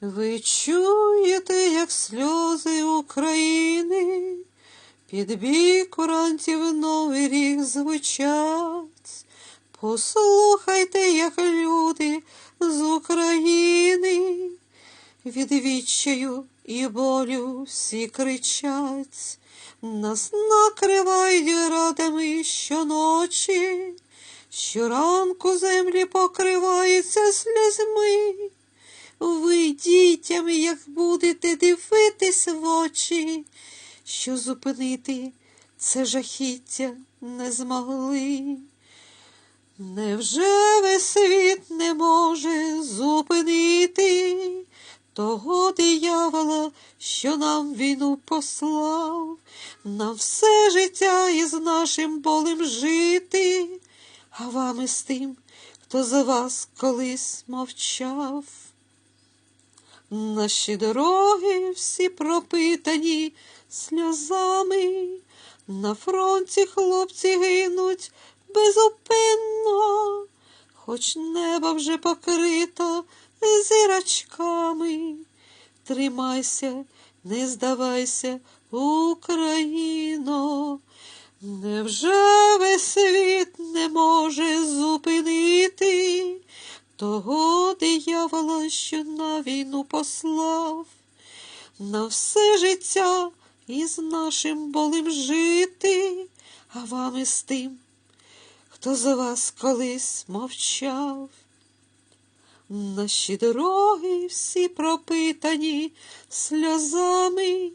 Ви чуєте, як сльози України під бік урантів новий рік звучать. Послухайте, як люди з України від відчаю і болю всі кричать. Нас накривають радами щоночі, щоранку землі покриваються слізьми. Дітям, як будете дивитись в очі, що зупинити це жахіття не змогли. Невже весь світ не може зупинити того диявола, що нам війну послав, нам все життя із нашим болем жити, а вам із тим, хто за вас колись мовчав. Наші дороги всі пропитані сльозами, на фронті хлопці гинуть безупинно, хоч небо вже покрито зірочками. Тримайся, не здавайся, Україно. Невже весь світ того диявола, що на війну послав? На все життя із нашим болем жити, а вам із тим, хто за вас колись мовчав. Наші дороги всі пропитані сльозами,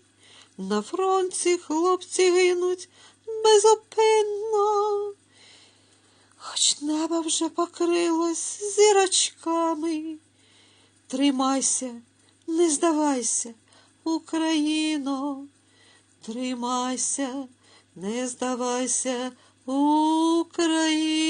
на фронті хлопці гинуть без безупинно, вже покрилось зірочками. Тримайся, не здавайся, Україно, тримайся, не здавайся, Україно.